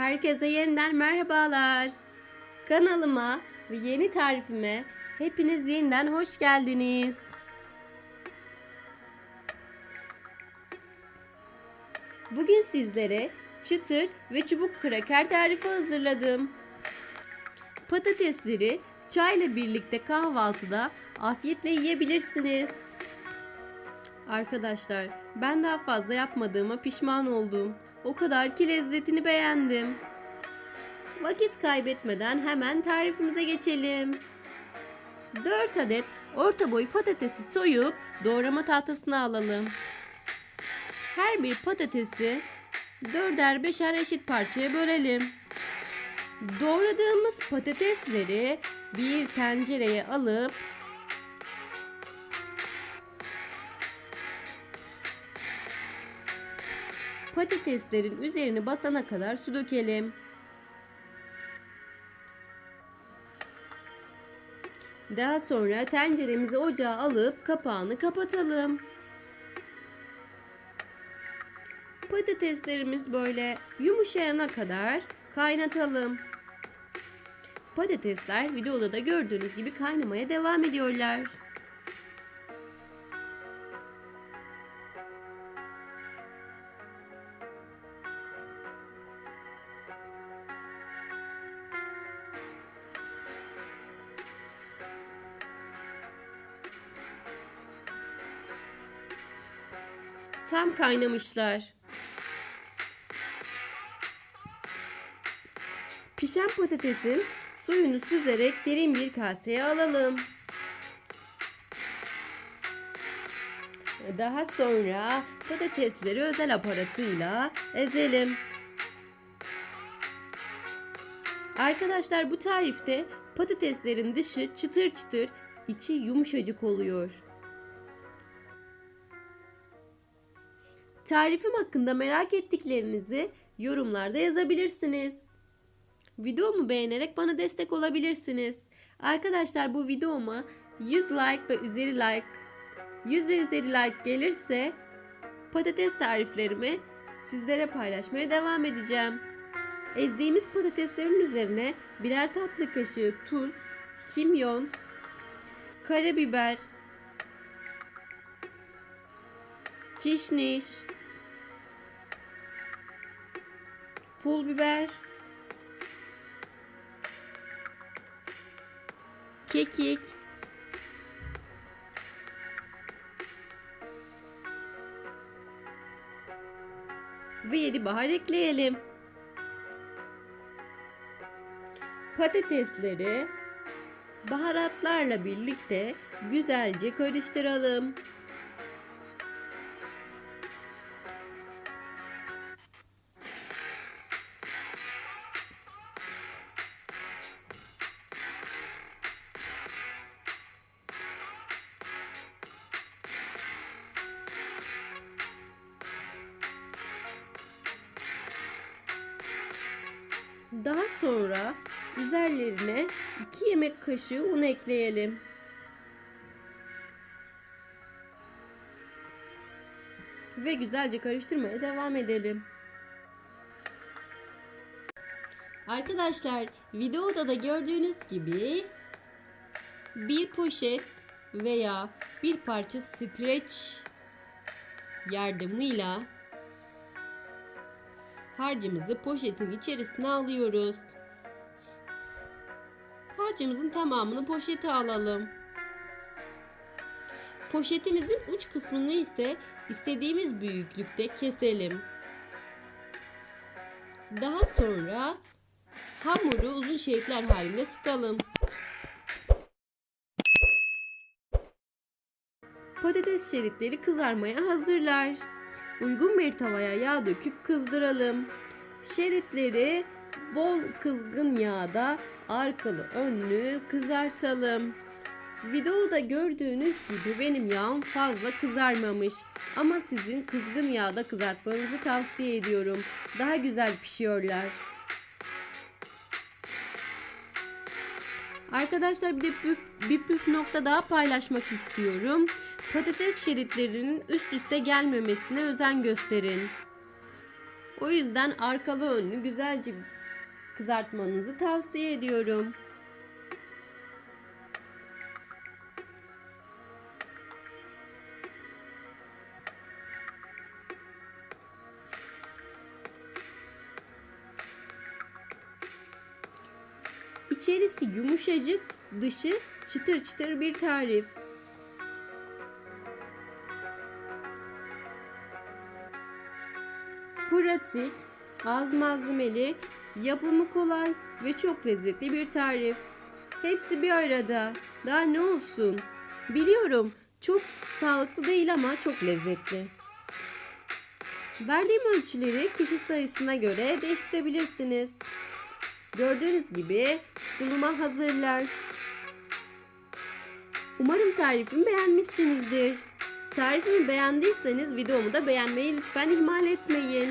Herkese yeniden merhabalar. Kanalıma ve yeni tarifime hepiniz yeniden hoş geldiniz. Bugün sizlere çıtır ve çubuk kraker tarifi hazırladım. Patatesleri çayla birlikte kahvaltıda afiyetle yiyebilirsiniz. Arkadaşlar ben daha fazla yapmadığıma pişman oldum. O kadar ki lezzetini beğendim. Vakit kaybetmeden hemen tarifimize geçelim. 4 adet orta boy patatesi soyup doğrama tahtasına alalım. Her bir patatesi 4'er 5'er eşit parçaya bölelim. Doğradığımız patatesleri bir tencereye alıp patateslerin üzerini basana kadar su dökelim. Daha sonra tenceremizi ocağa alıp kapağını kapatalım. Patateslerimiz böyle yumuşayana kadar kaynatalım. Patatesler videoda da gördüğünüz gibi kaynamaya devam ediyorlar. Tam kaynamışlar. Pişen patatesin suyunu süzerek derin bir kaseye alalım. Daha sonra patatesleri özel aparatıyla ezelim. Arkadaşlar bu tarifte patateslerin dışı çıtır çıtır, içi yumuşacık oluyor. Tarifim hakkında merak ettiklerinizi yorumlarda yazabilirsiniz. Videomu beğenerek bana destek olabilirsiniz. Arkadaşlar bu videoma 100 like ve üzeri like, 100 ve üzeri like gelirse patates tariflerimi sizlere paylaşmaya devam edeceğim. Ezdiğimiz patateslerin üzerine birer tatlı kaşığı tuz, kimyon, karabiber, kişniş, pul biber, kekik, ve yedi bahar ekleyelim. Patatesleri baharatlarla birlikte güzelce karıştıralım. Sonra üzerlerine 2 yemek kaşığı un ekleyelim. Ve güzelce karıştırmaya devam edelim. Arkadaşlar videoda da gördüğünüz gibi bir poşet veya bir parça streç yardımıyla harcımızı poşetin içerisine alıyoruz. Harcımızın tamamını poşete alalım. Poşetimizin uç kısmını ise istediğimiz büyüklükte keselim. Daha sonra hamuru uzun şeritler halinde sıkalım. Patates şeritleri kızarmaya hazırlar. Uygun bir tavaya yağ döküp kızdıralım. Şeritleri bol kızgın yağda arkalı önlü kızartalım. Videoda gördüğünüz gibi benim yağım fazla kızarmamış. Ama sizin kızgın yağda kızartmanızı tavsiye ediyorum. Daha güzel pişiyorlar. Arkadaşlar bir de bir, püf nokta daha paylaşmak istiyorum. Patates şeritlerinin üst üste gelmemesine özen gösterin. O yüzden arkalı önlü güzelce kızartmanızı tavsiye ediyorum. İçerisi yumuşacık, dışı çıtır çıtır bir tarif. Pratik, az malzemeli, yapımı kolay ve çok lezzetli bir tarif. Hepsi bir arada. Daha ne olsun? Biliyorum çok sağlıklı değil ama çok lezzetli. Verdiğim ölçüleri kişi sayısına göre değiştirebilirsiniz. Gördüğünüz gibi sunuma hazırlar. Umarım tarifimi beğenmişsinizdir. Tarifimi beğendiyseniz videomu da beğenmeyi lütfen ihmal etmeyin.